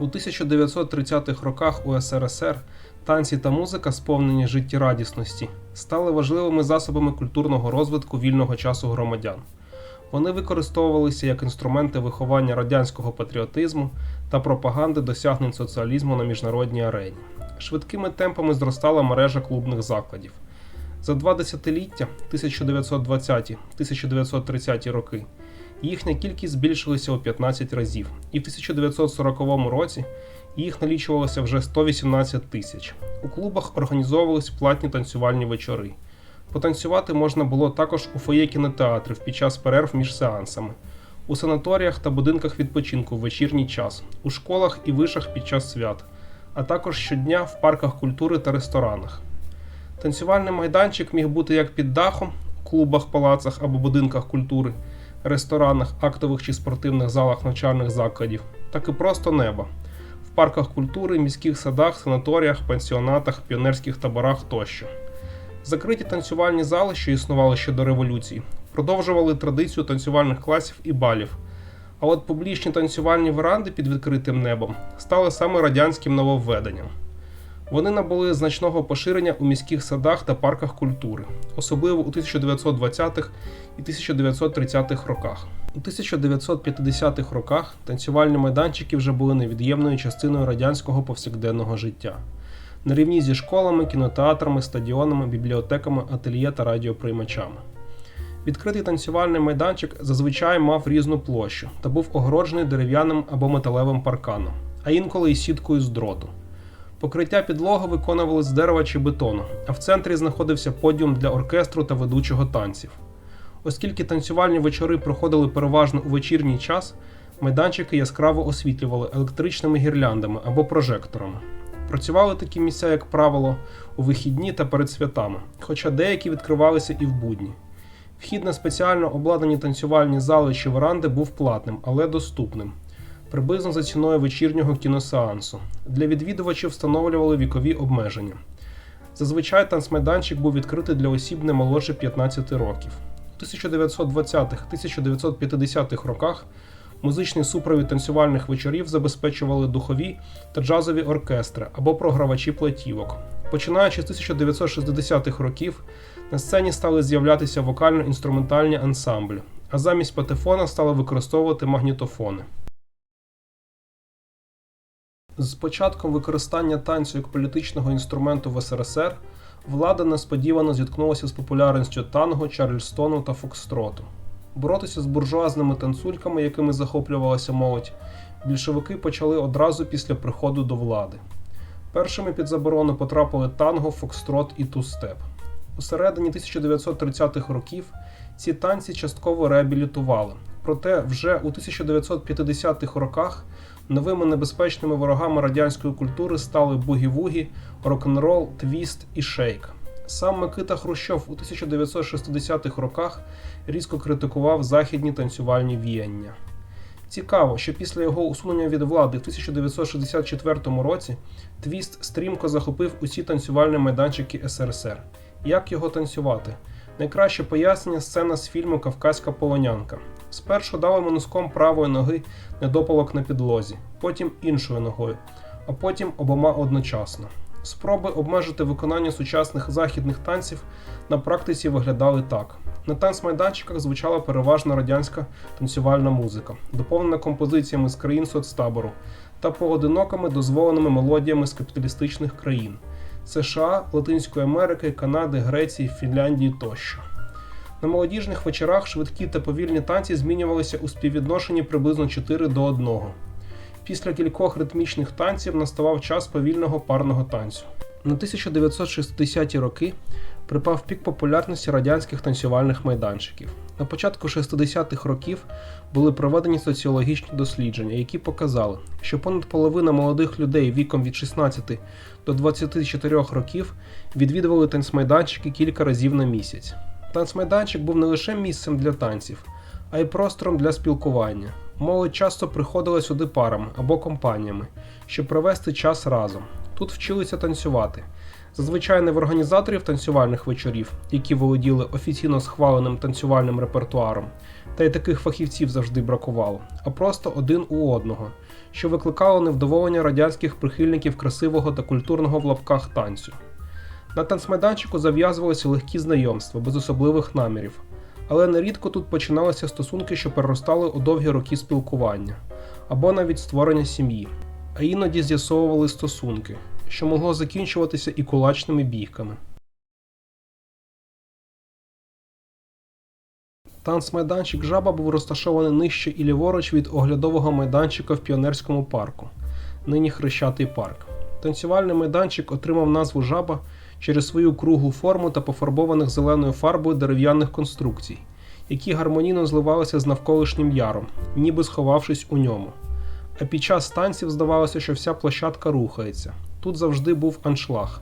У 1930-х роках у СРСР танці та музика, сповнені життєрадісності, стали важливими засобами культурного розвитку вільного часу громадян. Вони використовувалися як інструменти виховання радянського патріотизму та пропаганди досягнень соціалізму на міжнародній арені. Швидкими темпами зростала мережа клубних закладів. За два десятиліття 1920-1930 роки їхня кількість збільшилася у 15 разів, і в 1940 році їх налічувалося вже 118 тисяч. У клубах організовувались платні танцювальні вечори. Потанцювати можна було також у фоє кінотеатрів під час перерв між сеансами, у санаторіях та будинках відпочинку в вечірній час, у школах і вишах під час свят, а також щодня в парках культури та ресторанах. Танцювальний майданчик міг бути як під дахом, клубах, палацах або будинках культури, ресторанах, актових чи спортивних залах навчальних закладів, так і просто неба, в парках культури, міських садах, санаторіях, пансіонатах, піонерських таборах тощо. Закриті танцювальні зали, що існували ще до революції, продовжували традицію танцювальних класів і балів. А от публічні танцювальні веранди під відкритим небом стали саме радянським нововведенням. Вони набули значного поширення у міських садах та парках культури, особливо у 1920-х і 1930-х роках. У 1950-х роках танцювальні майданчики вже були невід'ємною частиною радянського повсякденного життя. На рівні зі школами, кінотеатрами, стадіонами, бібліотеками, ательє та радіоприймачами. Відкритий танцювальний майданчик зазвичай мав різну площу та був огороджений дерев'яним або металевим парканом, а інколи й сіткою з дроту. Покриття підлоги виконували з дерева чи бетону, а в центрі знаходився подіум для оркестру та ведучого танців. Оскільки танцювальні вечори проходили переважно у вечірній час, майданчики яскраво освітлювали електричними гірляндами або прожекторами. Працювали такі місця, як правило, у вихідні та перед святами, хоча деякі відкривалися і в будні. Вхід на спеціально обладнані танцювальні зали чи веранди був платним, але доступним, приблизно за ціною вечірнього кіносеансу. Для відвідувачів встановлювали вікові обмеження. Зазвичай танцмайданчик був відкритий для осіб не молодше 15 років. У 1920-1950-х роках музичний супровід танцювальних вечорів забезпечували духові та джазові оркестри або програвачі платівок. Починаючи з 1960-х років, на сцені стали з'являтися вокально-інструментальні ансамблі, а замість патефона стали використовувати магнітофони. З початком використання танцю як політичного інструменту в СРСР влада несподівано зіткнулася з популярністю танго, чарльстону та фокстроту. Боротися з буржуазними танцульками, якими захоплювалася молодь, більшовики почали одразу після приходу до влади. Першими під заборону потрапили танго, фокстрот і тустеп. У середині 1930-х років ці танці частково реабілітували. Проте вже у 1950-х роках новими небезпечними ворогами радянської культури стали бугі-вугі, рок-н-рол, твіст і шейк. Сам Микита Хрущов у 1960-х роках різко критикував західні танцювальні віяння. Цікаво, що після його усунення від влади в 1964 році Твіст стрімко захопив усі танцювальні майданчики СРСР. Як його танцювати? Найкраще пояснення сцена з фільму Кавказька полонянка. Спершу дали носком правої ноги недопалок на підлозі, потім іншою ногою, а потім обома одночасно. Спроби обмежити виконання сучасних західних танців на практиці виглядали так: на танцмайданчиках звучала переважно радянська танцювальна музика, доповнена композиціями з країн соцтабору та поодинокими дозволеними мелодіями з капіталістичних країн США, Латинської Америки, Канади, Греції, Фінляндії тощо. На молодіжних вечорах швидкі та повільні танці змінювалися у співвідношенні приблизно 4 до 1. Після кількох ритмічних танців наставав час повільного парного танцю. На 1960-ті роки припав пік популярності радянських танцювальних майданчиків. На початку 60-х років були проведені соціологічні дослідження, які показали, що понад половина молодих людей віком від 16 до 24 років відвідували танцмайданчики кілька разів на місяць. Танцмайданчик був не лише місцем для танців, а й простором для спілкування. Молодь часто приходила сюди парами або компаніями, щоб провести час разом. Тут вчилися танцювати. Зазвичай не в організаторів танцювальних вечорів, які володіли офіційно схваленим танцювальним репертуаром, та й таких фахівців завжди бракувало, а просто один у одного, що викликало невдоволення радянських прихильників красивого та культурного в лапках танцю. На танцмайданчику зав'язувалися легкі знайомства без особливих намірів, але нерідко тут починалися стосунки, що переростали у довгі роки спілкування або навіть створення сім'ї, а іноді з'ясовували стосунки, що могло закінчуватися і кулачними бійками. Танцмайданчик жаба був розташований нижче і ліворуч від оглядового майданчика в піонерському парку, нині Хрещатий парк. Танцювальний майданчик отримав назву жаба через свою круглу форму та пофарбованих зеленою фарбою дерев'яних конструкцій, які гармонійно зливалися з навколишнім яром, ніби сховавшись у ньому. А під час танців здавалося, що вся площадка рухається. Тут завжди був аншлаг.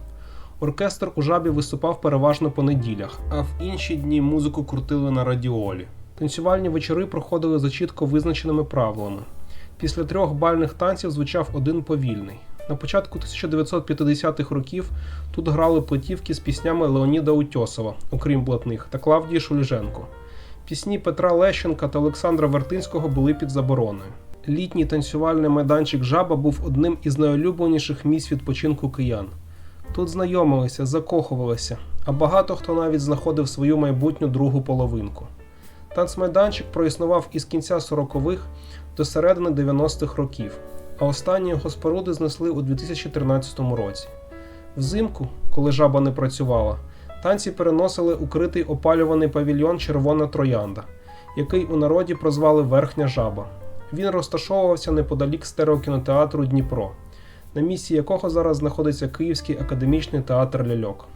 Оркестр у жабі виступав переважно по неділях, а в інші дні музику крутили на радіолі. Танцювальні вечори проходили за чітко визначеними правилами. Після трьох бальних танців звучав один повільний. На початку 1950-х років тут грали платівки з піснями Леоніда Утьосова, окрім блатних, та Клавдії Шуліженко. Пісні Петра Лещенка та Олександра Вертинського були під забороною. Літній танцювальний майданчик Жаба був одним із найулюбленіших місць відпочинку киян. Тут знайомилися, закохувалися, а багато хто навіть знаходив свою майбутню другу половинку. Танцмайданчик проіснував із кінця 40-х до середини 90-х років, а останні його споруди знесли у 2013 році. Взимку, коли жаба не працювала, танці переносили укритий опалюваний павільйон Червона Троянда, який у народі прозвали Верхня Жаба. Він розташовувався неподалік стереокінотеатру Дніпро, на місці якого зараз знаходиться Київський академічний театр ляльок.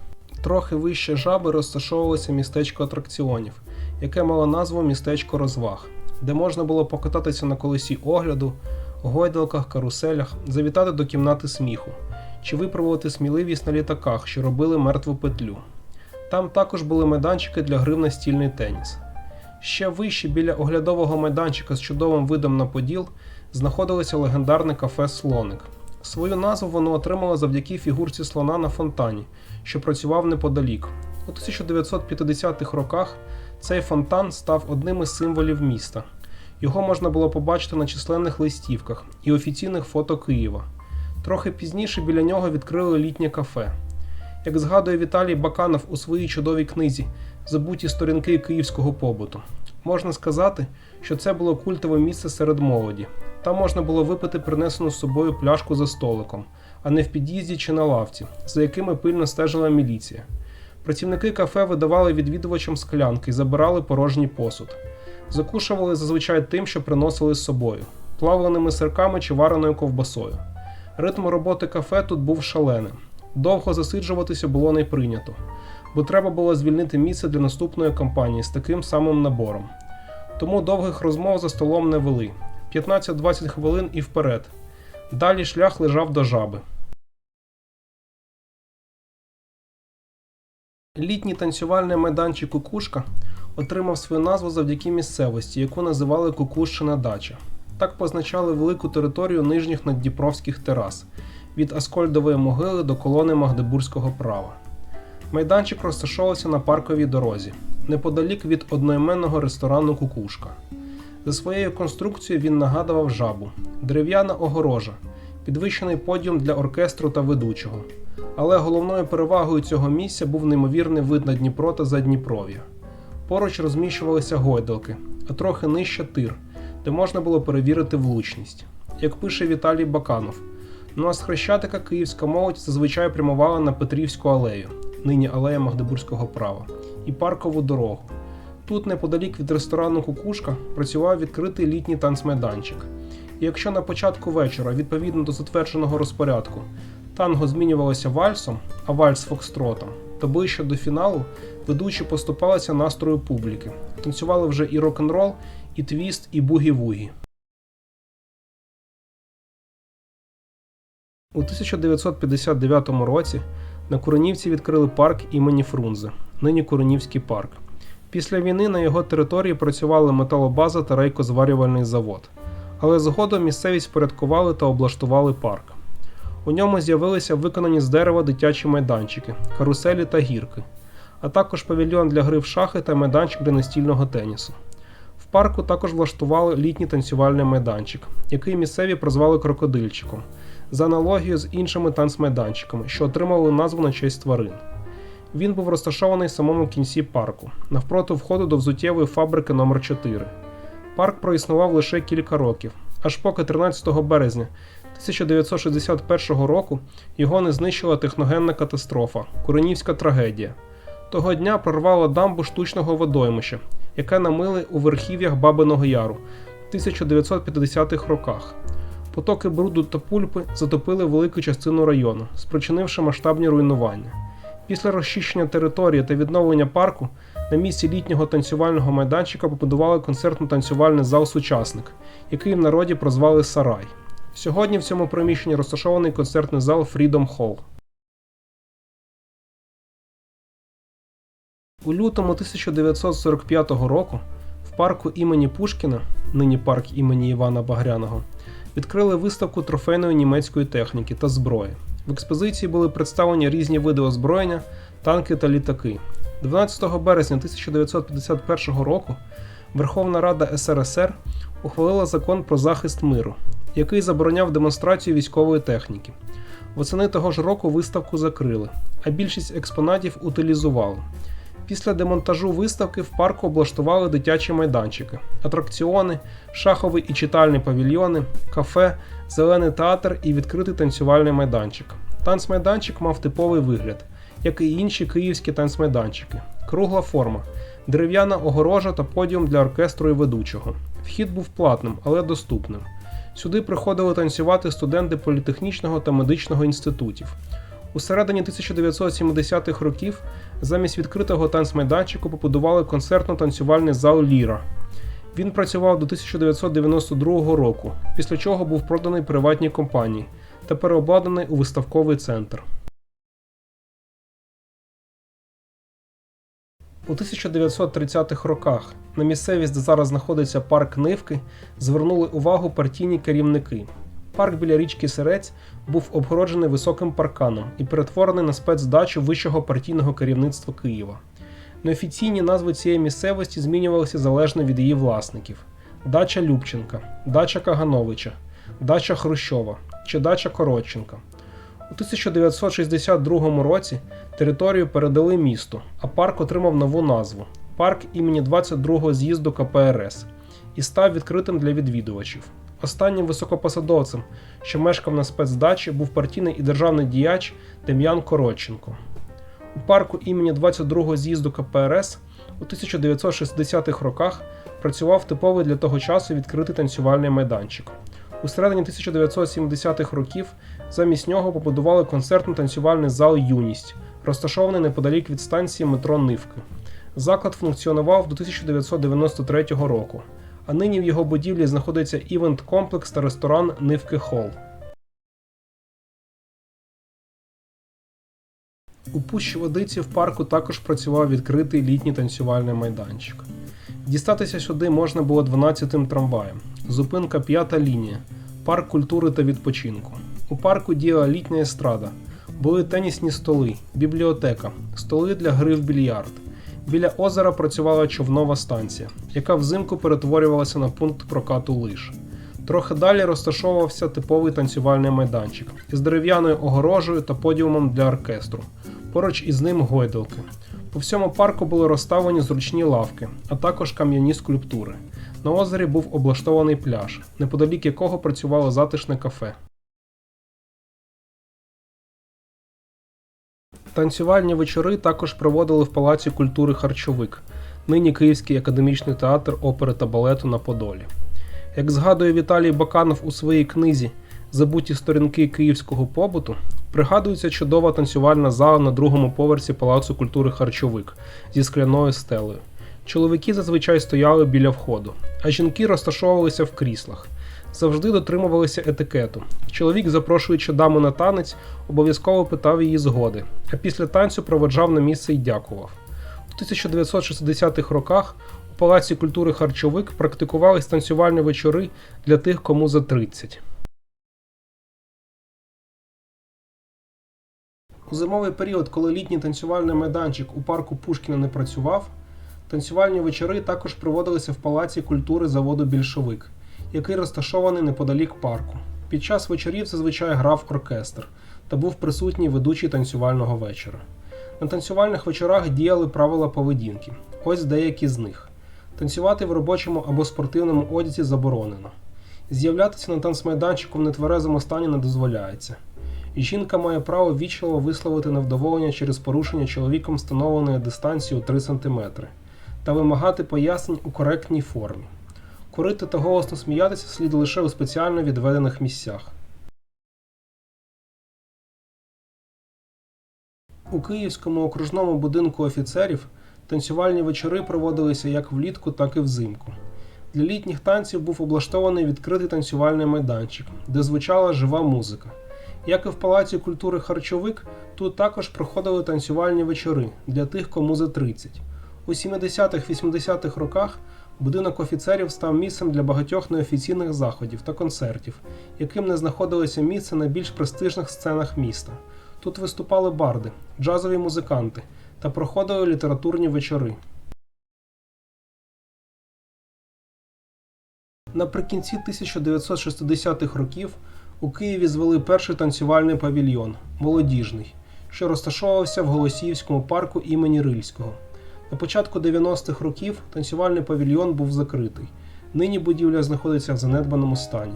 Трохи вище жаби розташовувалося містечко атракціонів, яке мало назву містечко розваг, де можна було покататися на колесі огляду, гойдалках, каруселях, завітати до кімнати сміху чи випробувати сміливість на літаках, що робили мертву петлю. Там також були майданчики для гри в настільний теніс. Ще вище біля оглядового майданчика з чудовим видом на поділ знаходилося легендарне кафе Слоник. Свою назву воно отримало завдяки фігурці слона на фонтані, що працював неподалік. У 1950-х роках цей фонтан став одним із символів міста. Його можна було побачити на численних листівках і офіційних фото Києва. Трохи пізніше біля нього відкрили літнє кафе. Як згадує Віталій Баканов у своїй чудовій книзі Забуті сторінки київського побуту, можна сказати, що це було культове місце серед молоді. Там можна було випити принесену з собою пляшку за столиком, а не в під'їзді чи на лавці, за якими пильно стежила міліція. Працівники кафе видавали відвідувачам склянки і забирали порожній посуд. Закушували зазвичай тим, що приносили з собою, плавленими сирками чи вареною ковбасою. Ритм роботи кафе тут був шаленим. Довго засиджуватися було не прийнято, бо треба було звільнити місце для наступної кампанії з таким самим набором. Тому довгих розмов за столом не вели 15-20 хвилин і вперед. Далі шлях лежав до жаби. Літній танцювальний майданчик Кукушка отримав свою назву завдяки місцевості, яку називали Кукушчина дача. Так позначали велику територію нижніх наддніпровських терас від Аскольдової могили до колони Магдебурзького права. Майданчик розташовувався на парковій дорозі, неподалік від одноіменного ресторану Кукушка. За своєю конструкцією він нагадував жабу, дерев'яна огорожа, підвищений подіум для оркестру та ведучого. Але головною перевагою цього місця був неймовірний вид на Дніпро та Задніпров'я. Поруч розміщувалися гойдалки, а трохи нижче тир, де можна було перевірити влучність. Як пише Віталій Баканов, ну а з Хрещатика київська молодь зазвичай прямувала на Петрівську алею, нині алея Магдебурзького права, і паркову дорогу. Тут, неподалік від ресторану Кукушка, працював відкритий літній танцмайданчик. І якщо на початку вечора, відповідно до затвердженого розпорядку, танго змінювалося вальсом, а вальс фокстротом, то ближче до фіналу ведучі поступалися настрою публіки. Танцювали вже і рок-н-рол, і твіст, і бугі-вугі. У 1959 році на Куренівці відкрили парк імені Фрунзе, нині Куренівський парк. Після війни на його території працювали металобаза та рейкозварювальний завод, але згодом місцевість впорядкували та облаштували парк. У ньому з'явилися виконані з дерева дитячі майданчики, каруселі та гірки, а також павільйон для гри в шахи та майданчик для настільного тенісу. В парку також влаштували літній танцювальний майданчик, який місцеві прозвали крокодильчиком, за аналогією з іншими танцмайданчиками, що отримали назву на честь тварин. Він був розташований в самому кінці парку, навпроти входу до взуттєвої фабрики номер 4 Парк проіснував лише кілька років, аж поки 13 березня 1961 року його не знищила техногенна катастрофа Куренівська трагедія. Того дня прорвало дамбу штучного водоймища, яке намили у верхів'ях Бабиного Яру в 1950-х роках. Потоки бруду та пульпи затопили велику частину району, спричинивши масштабні руйнування. Після розчищення території та відновлення парку на місці літнього танцювального майданчика побудували концертно-танцювальний зал Сучасник, який в народі прозвали Сарай. Сьогодні в цьому приміщенні розташований концертний зал Freedom Hall. У лютому 1945 року в парку імені Пушкіна, нині парк імені Івана Багряного, відкрили виставку трофейної німецької техніки та зброї. В експозиції були представлені різні види озброєння, танки та літаки. 12 березня 1951 року Верховна Рада СРСР ухвалила закон про захист миру, який забороняв демонстрацію військової техніки. Восени того ж року виставку закрили, а більшість експонатів утилізували. Після демонтажу виставки в парку облаштували дитячі майданчики, атракціони, шаховий і читальний павільйони, кафе, зелений театр і відкритий танцювальний майданчик. Танцмайданчик мав типовий вигляд, як і інші київські танцмайданчики. Кругла форма, дерев'яна огорожа та подіум для оркестру і ведучого. Вхід був платним, але доступним. Сюди приходили танцювати студенти політехнічного та медичного інститутів. У середині 1970-х років замість відкритого танцмайданчику побудували концертно-танцювальний зал Ліра. Він працював до 1992 року, після чого був проданий приватній компанії та переобладнаний у виставковий центр. У 1930-х роках на місцевість, де зараз знаходиться парк Нивки, звернули увагу партійні керівники. Парк біля річки Сирець був обгороджений високим парканом і перетворений на спецдачу вищого партійного керівництва Києва. Неофіційні назви цієї місцевості змінювалися залежно від її власників: дача Любченка, дача Кагановича, дача Хрущова чи дача Коротченка. У 1962 році територію передали місту, а парк отримав нову назву парк імені 22-го з'їзду КПРС і став відкритим для відвідувачів. Останнім високопосадовцем, що мешкав на спецдачі, був партійний і державний діяч Дем'ян Коротченко. У парку імені 22-го з'їзду КПРС у 1960-х роках працював типовий для того часу відкритий танцювальний майданчик. У середині 1970-х років замість нього побудували концертно-танцювальний зал Юність, розташований неподалік від станції метро Нивки. Заклад функціонував до 1993 року, а нині в його будівлі знаходиться івент-комплекс та ресторан Нивки Холл. У пущі водиці в парку також працював відкритий літній танцювальний майданчик. Дістатися сюди можна було 12-тим трамваєм. Зупинка п'ята лінія, парк культури та відпочинку. У парку діяла літня естрада, були тенісні столи, бібліотека, столи для гри в більярд. Біля озера працювала човнова станція, яка взимку перетворювалася на пункт прокату лиж. Трохи далі розташовувався типовий танцювальний майданчик із дерев'яною огорожею та подіумом для оркестру. Поруч із ним гойдалки. По всьому парку були розставлені зручні лавки, а також кам'яні скульптури. На озері був облаштований пляж, неподалік якого працювало затишне кафе. Танцювальні вечори також проводили в Палаці культури Харчовик, нині Київський академічний театр опери та балету на Подолі. Як згадує Віталій Баканов у своїй книзі Забуті сторінки київського побуту, пригадується чудова танцювальна зала на другому поверсі Палацу культури Харчовик зі скляною стелею. Чоловіки зазвичай стояли біля входу, а жінки розташовувалися в кріслах. Завжди дотримувалися етикету. Чоловік, запрошуючи даму на танець, обов'язково питав її згоди, а після танцю проведжав на місце й дякував. У 1960-х роках у Палаці культури Харчовик практикувались танцювальні вечори для тих, кому за 30. У зимовий період, коли літній танцювальний майданчик у парку Пушкіна не працював, Танцювальні вечори також проводилися в Палаці культури заводу Більшовик, який розташований неподалік парку. Під час вечорів зазвичай грав оркестр та був присутній ведучий танцювального вечора. На танцювальних вечорах діяли правила поведінки. Ось деякі з них: танцювати в робочому або спортивному одязі заборонено. З'являтися на танцмайданчику в нетверезому стані не дозволяється. Жінка має право вічливо висловити невдоволення через порушення чоловіком встановленої дистанції у 3 см та вимагати пояснень у коректній формі. Курити та голосно сміятися слід лише у спеціально відведених місцях. У Київському окружному будинку офіцерів танцювальні вечори проводилися як влітку, так і взимку. Для літніх танців був облаштований відкритий танцювальний майданчик, де звучала жива музика. Як і в Палаці культури Харчовик, тут також проходили танцювальні вечори для тих, кому за 30. У 70-80-х роках будинок офіцерів став місцем для багатьох неофіційних заходів та концертів, яким не знаходилося місце на більш престижних сценах міста. Тут виступали барди, джазові музиканти та проходили літературні вечори. Наприкінці 1960-х років у Києві звели перший танцювальний павільйон молодіжний, що розташовувався в Голосіївському парку імені Рильського. На початку 90-х років танцювальний павільйон був закритий. Нині будівля знаходиться в занедбаному стані.